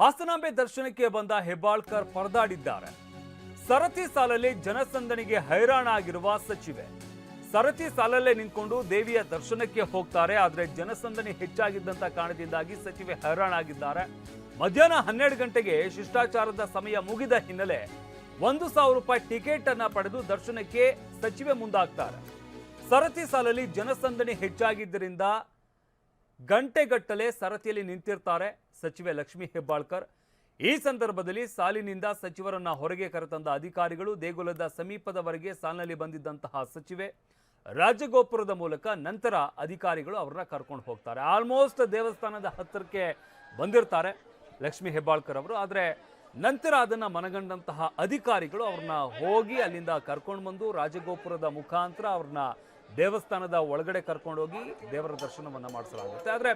ಹಾಸನಾಂಬೆ ದರ್ಶನಕ್ಕೆ ಬಂದ ಹೆಬ್ಬಾಳ್ಕರ್ ಪರದಾಡಿದ್ದಾರೆ. ಸರತಿ ಸಾಲಲ್ಲಿ ಜನಸಂದಣಿಗೆ ಹೈರಾಣಾಗಿರುವ ಸಚಿವೆ. ಸರತಿ ಸಾಲಲ್ಲೇ ನಿಂತ್ಕೊಂಡು ದೇವಿಯ ದರ್ಶನಕ್ಕೆ ಹೋಗ್ತಾರೆ, ಆದರೆ ಜನಸಂದಣಿ ಹೆಚ್ಚಾಗಿದ್ದಂತ ಕಾರಣದಿಂದಾಗಿ ಸಚಿವೆ ಹೈರಾಣ ಆಗಿದ್ದಾರೆ ಮಧ್ಯಾಹ್ನ ಹನ್ನೆರಡು ಗಂಟೆಗೆ ಶಿಷ್ಟಾಚಾರದ ಸಮಯ ಮುಗಿದ ಹಿನ್ನೆಲೆ ಒಂದು ಸಾವಿರ ರೂಪಾಯಿ ಟಿಕೆಟ್ ಅನ್ನ ಪಡೆದು ದರ್ಶನಕ್ಕೆ ಸಚಿವೆ ಮುಂದಾಗ್ತಾರೆ. ಸರತಿ ಸಾಲಲ್ಲಿ ಜನಸಂದಣಿ ಹೆಚ್ಚಾಗಿದ್ದರಿಂದ ಗಂಟೆಗಟ್ಟಲೆ ಸರತಿಯಲ್ಲಿ ನಿಂತಿರ್ತಾರೆ ಸಚಿವೆ ಲಕ್ಷ್ಮೀ ಹೆಬ್ಬಾಳ್ಕರ್. ಈ ಸಂದರ್ಭದಲ್ಲಿ ಸಾಲಿನಿಂದ ಸಚಿವರನ್ನ ಹೊರಗೆ ಕರೆತಂದ ಅಧಿಕಾರಿಗಳು ದೇಗುಲದ ಸಮೀಪದವರೆಗೆ ಸಾಲಿನಲ್ಲಿ ಬಂದಿದ್ದಂತಹ ಸಚಿವೆ ರಾಜಗೋಪುರದ ಮೂಲಕ ನಂತರ ಅಧಿಕಾರಿಗಳು ಅವ್ರನ್ನ ಕರ್ಕೊಂಡು ಹೋಗ್ತಾರೆ. ಆಲ್ಮೋಸ್ಟ್ ದೇವಸ್ಥಾನದ ಹತ್ತಿರಕ್ಕೆ ಬಂದಿರ್ತಾರೆ ಲಕ್ಷ್ಮೀ ಹೆಬ್ಬಾಳ್ಕರ್ ಅವರು. ಆದರೆ ನಂತರ ಅದನ್ನ ಮನಗಂಡಂತಹ ಅಧಿಕಾರಿಗಳು ಅವ್ರನ್ನ ಹೋಗಿ ಅಲ್ಲಿಂದ ಕರ್ಕೊಂಡು ಬಂದು ರಾಜಗೋಪುರದ ಮುಖಾಂತರ ಅವ್ರನ್ನ ದೇವಸ್ಥಾನದ ಒಳಗಡೆ ಕರ್ಕೊಂಡೋಗಿ ದೇವರ ದರ್ಶನವನ್ನು ಮಾಡಿಸಲಾಗುತ್ತೆ. ಆದರೆ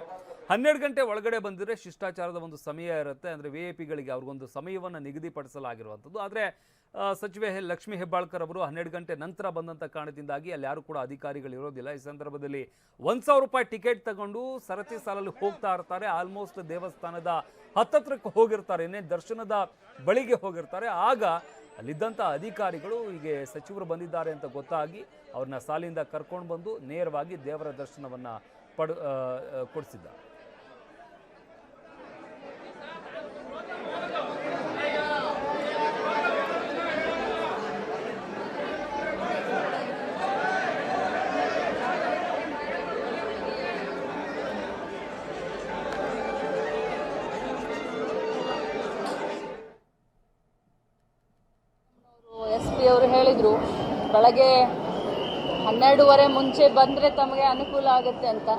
ಹನ್ನೆರಡು ಗಂಟೆ ಒಳಗಡೆ ಬಂದಿದ್ರೆ ಶಿಷ್ಟಾಚಾರದ ಒಂದು ಸಮಯ ಇರುತ್ತೆ. ಅಂದರೆ ವಿ ಐ ಪಿಗಳಿಗೆ ಅವ್ರಿಗೊಂದು ಸಮಯವನ್ನು ನಿಗದಿಪಡಿಸಲಾಗಿರುವಂಥದ್ದು. ಆದರೆ ಸಚಿವೆ ಲಕ್ಷ್ಮೀ ಹೆಬ್ಬಾಳ್ಕರ್ ಅವರು ಹನ್ನೆರಡು ಗಂಟೆ ನಂತರ ಬಂದಂಥ ಕಾರಣದಿಂದಾಗಿ ಅಲ್ಲಿ ಯಾರು ಕೂಡ ಅಧಿಕಾರಿಗಳು ಇರೋದಿಲ್ಲ. ಈ ಸಂದರ್ಭದಲ್ಲಿ ಒಂದು ಸಾವಿರ ರೂಪಾಯಿ ಟಿಕೆಟ್ ತಗೊಂಡು ಸರತಿ ಸಾಲಲ್ಲಿ ಹೋಗ್ತಾ ಇರ್ತಾರೆ. ಆಲ್ಮೋಸ್ಟ್ ದೇವಸ್ಥಾನದ ಹತ್ತತ್ರಕ್ಕೆ ಹೋಗಿರ್ತಾರೆ. ಇನ್ನೇ ದರ್ಶನದ ಬಳಿಗೆ ಹೋಗಿರ್ತಾರೆ. ಆಗ ಅಲ್ಲಿದ್ದಂಥ ಅಧಿಕಾರಿಗಳು ಹೀಗೆ ಸಚಿವರು ಬಂದಿದ್ದಾರೆ ಅಂತ ಗೊತ್ತಾಗಿ ಅವ್ರನ್ನ ಸಾಲಿಂದ ಕರ್ಕೊಂಡು ಬಂದು ನೇರವಾಗಿ ದೇವರ ದರ್ಶನವನ್ನ ಪಡ್ ಆ, ಹೇಳಿದರು ಬೆಳಗ್ಗೆ ಹನ್ನೆರಡೂವರೆ ಮುಂಚೆ ಬಂದರೆ ತಮಗೆ ಅನುಕೂಲ ಆಗುತ್ತೆ ಅಂತ.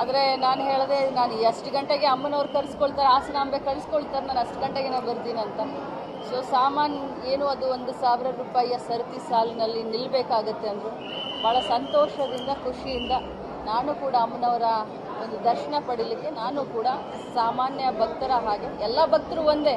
ಆದರೆ ನಾನು ಹೇಳಿದೆ ನಾನು ಎಷ್ಟು ಗಂಟೆಗೆ ಅಮ್ಮನವ್ರು ಕರೆಸ್ಕೊಳ್ತಾರೆ ಹಾಸನಾಂಬೆ ಕರೆಸ್ಕೊಳ್ತಾರೆ, ನಾನು ಅಷ್ಟು ಗಂಟೆಗೆ ನಾನು ಬರ್ತೀನಿ ಅಂತ. ಸೊ ಸಾಮಾನು ಏನು ಅದು ಒಂದು ಸಾವಿರ ರೂಪಾಯಿಯ ಸರತಿ ಸಾಲಿನಲ್ಲಿ ನಿಲ್ಲಬೇಕಾಗತ್ತೆ ಅಂದರು. ಭಾಳ ಸಂತೋಷದಿಂದ, ಖುಷಿಯಿಂದ ನಾನು ಕೂಡ ಅಮ್ಮನವರ ಒಂದು ದರ್ಶನ ಪಡೀಲಿಕ್ಕೆ ನಾನು ಕೂಡ ಸಾಮಾನ್ಯ ಭಕ್ತರ ಹಾಗೆ, ಎಲ್ಲ ಭಕ್ತರು ಒಂದೇ.